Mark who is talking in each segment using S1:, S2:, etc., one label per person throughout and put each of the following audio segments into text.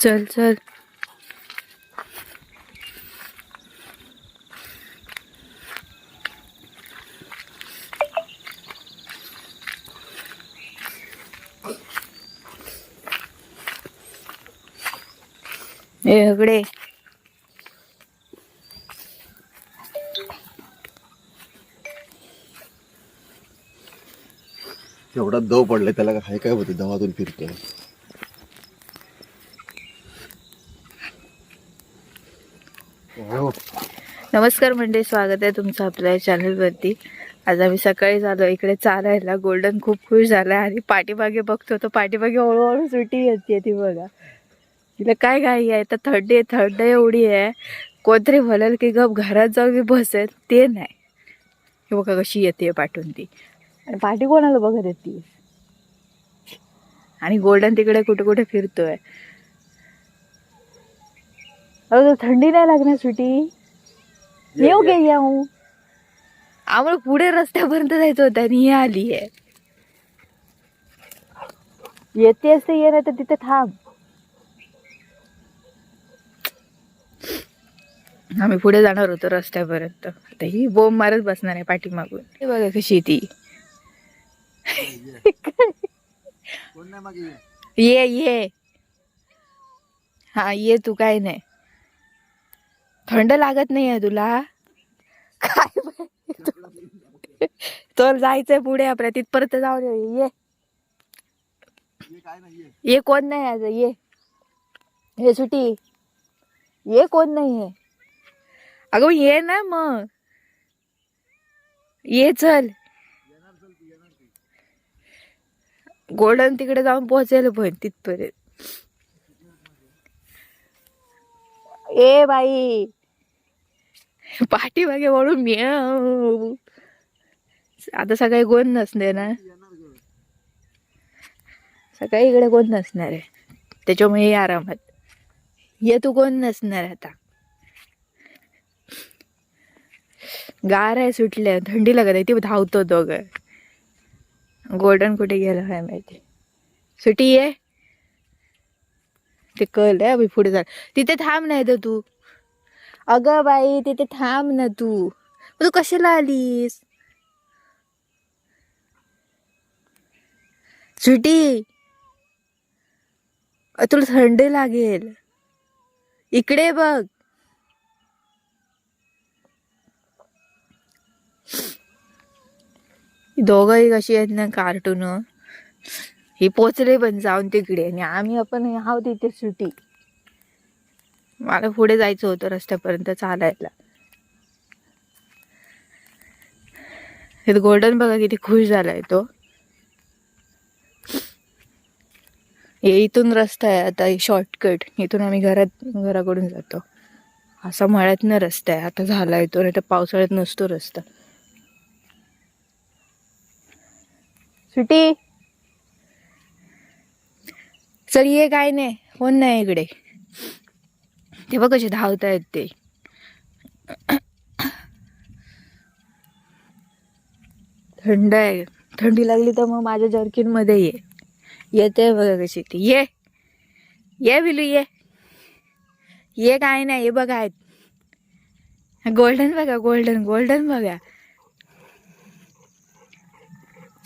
S1: चल चल. ए
S2: एवढा दव पडलाय त्याला काय काय होते दवातून फिरतोय हो
S1: नमस्कार मंडळी स्वागत आहे तुमचं आपल्या चॅनलवरती आज आम्ही सकाळी झालो इकडे चालायला. गोल्डन खूप खुश झालाय आणि पाठीमागे बघतो तो पाठीमागे हळूहळू सुटी येते ती बघा. तिला काय घाई आहे? तर थंडी आहे थंड एवढी आहे. कोणतरी म्हणाल की गप घरात जाऊन मी बसेल ते नाही. हे बघा कशी येते पाठून ती. आणि पाठी कोणाला बघत येते आणि गोल्डन तिकडे कुठे कुठे फिरतोय. अरे थंडी नाही लागणार सुटी येऊ गे येऊ. आम्हाला पुढे रस्त्यापर्यंत जायचं होतं आणि ही आली आहे. येते असते ये नाही तर तिथे थांब. आम्ही पुढे जाणार होतो रस्त्यापर्यंत. आता ही बोंब मारत बसणार आहे पाठीमागून. हे बघा कशी आहे ती. ये ये. हा ये तू काय नाही. थंड लागत नाही आहे तुला? काय तर जायचंय पुढे आपल्या. तिथपर्यंत जाऊ दे ये. ये कोण नाही आज? ये. हे सुटी. ये कोण नाही आहे अगं ये ना मग. ये चल. गोल्डन तिकडे जाऊन पोहोचेल पण तिथपर्यंत. ए बाई. पाठीमागे वळून मी आता सकाळी कोण नसते ना सकाळी इकडे कोण नसणार आहे. त्याच्यामुळे ये आरामात. ये तू कोण नसणार आता. गार आहे सुटल्या. थंडी लागत आहे. ती धावतो दोघं. गोल्डन कुठे गेलं काय माहिती. सुटी ये. ते कळलं आहे पुढे जा. तिथे थांब नाही तर तू. अगं बाई तिथे थांब ना तू. मग तू कशाला आलीस? सुटी तुला थंडी लागेल. इकडे बघ. दोघंही कशी आहेत ना कार्टून ही पोचले पण जाऊन तिकडे आणि आम्ही आपण आहोत तिथे सुटी मला पुढे जायचं होतं रस्त्यापर्यंत चालायला. हे गोल्डन बघा किती खुश झालाय तो. हे इथून रस्ता आहे आता शॉर्टकट इथून आम्ही घरात घराकडून जातो. असा मळ्यातनं रस्ता आहे आता झाला येतो नाही तर पावसाळ्यात नसतो रस्ता. सुटी. चल ये काय नाही कोण नाही इकडे? ते बघ कसे धावतायत ते. थंड आहे. थंडी लागली तर मग माझ्या जर्किनमध्ये ये. येते बघा कशी ती. ये. ये बिलू ये. ये काय नाही हे बघा आहेत. गोल्डन बघा गोल्डन गोल्डन बघा.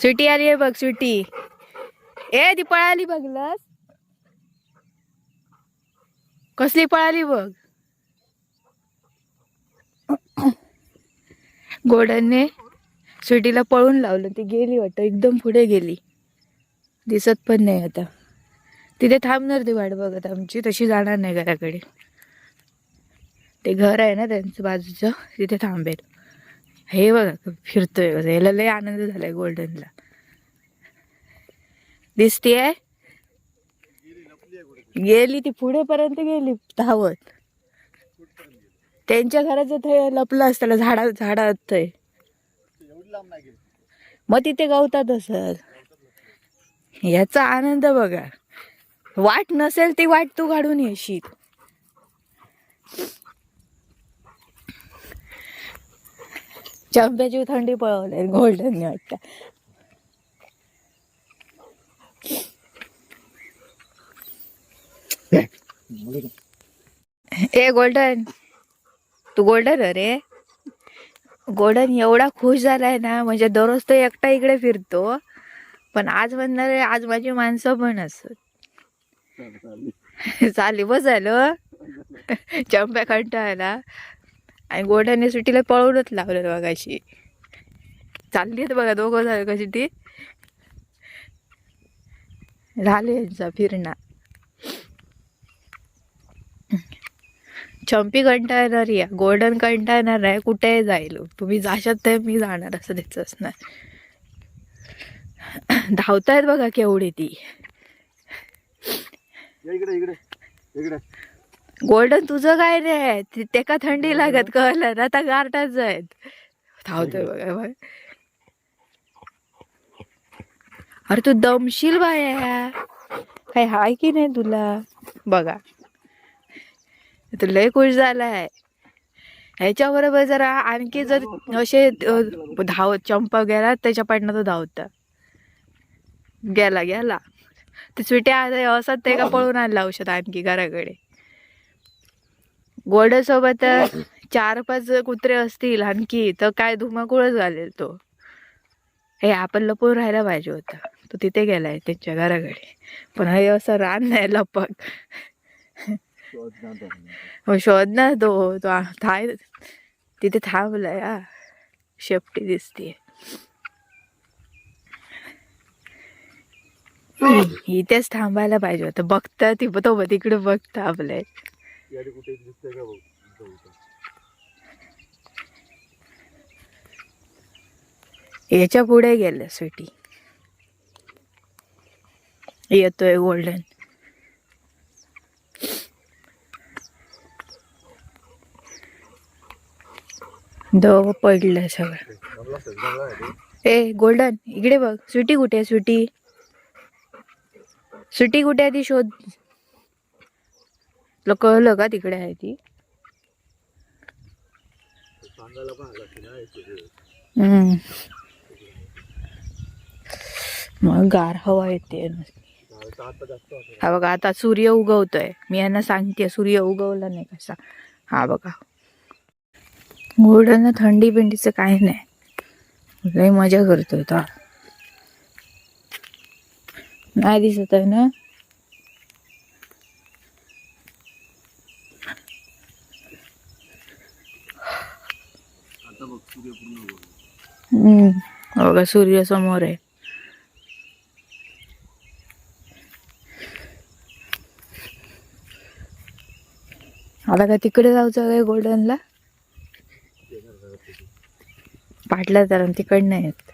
S1: सुटी आली आहे बघ सुटी ए ती पळाली बघलस कसली पळाली बघ. गोडनने सुटीला पळून लावलं. ती गेली वाटतं. एकदम पुढे गेली. दिसत पण नाही आता. तिथे थांबणार ती वाट बघत आमची. तशी जाणार नाही घराकडे. ते घर आहे ना त्यांचं बाजूचं. तिथे थांबेल. हे बघा फिरतोय. याला लय आनंद झालाय गोल्डनला. दिसतीये? गेली ती पुढे पर्यंत गेली धावत. त्यांच्या घराचं थंय लपलं असतं झाडा झाडात थंय मग तिथे गवतात असत याचा आनंद बघा. वाट नसेल ती वाट तू काढून येशील. चंप्याची थंडी पळवले गोल्डन वाटतं ए गोल्डन. तू गोल्डन रे. गोल्डन एवढा खुश झालाय ना म्हणजे दररोज तो एकटा इकडे फिरतो. पण आज म्हणणार आज माझी माणसं पण असत. चाली बस झालं. चंप्या कंटाळला आणि गोल्डनने सुट्टीला पळवूनच लावलं बघाशी चालली आहेत बघा दोघं झालं कशी ती झाले यांचा फिरणा. चंपी कंटाळणार या गोल्डन कंटाळणार आहे कुठेही जाईल. तुम्ही जाशात तर मी जाणार असं त्याचं असणार. धावतायत बघा केवढी ती. गोल्डन तुझं काय रे? ते- ते का थंडी लागत कळलं आता गारठाच आहेत धावतोय बघा बघ. अरे तू दमशील बाया. काय हाय की नाही तुला? बघा. तू लय खुश झालाय ह्याच्याबरोबर जरा आणखी जर असे अ, धावत चंपा गेला त्याच्या पाडणं तो धावता. गेला गेला. ते सुट्या असत ते का पळून आणला औषध आणखी घराकडे. गोल्डन सोबत चार पाच कुत्रे असतील आणखी तर काय धुमाकूळच घालेल तो. हे आपण लपून राहायला पाहिजे होता. तो तिथे गेलाय त्यांच्या घराकडे. पण हे असं रान नाही लपक हो शोध ना तो तो थाय तिथे थांबलाय हा शेपटी दिसते इथेच थांबायला पाहिजे होतं बघता ती तो तिकडे बघता आपल्या याच्यापुढे गेलं स्वीटी येतोय गोल्डन दव पडलं सगळं. ए गोल्डन इकडे बघ. स्वीटी कुठे आहे स्वीटी? स्वीटी कुठे आहे ती शोध. तुला कळलं का तिकडे आहे ती? मग गार हवा येते. हा बघा आता सूर्य उगवतोय. मी यांना सांगते सूर्य उगवला नाही कसा. हा बघा. गोल्डन थंडी पिंडीचं काही नाही. लय मजा करतोय तो. नाही दिसत आहे ना? बघा सूर्य समोर आहे. आता का तिकडे जायचं काय गोल्डनला? पाटला तर तिकडनं आहेत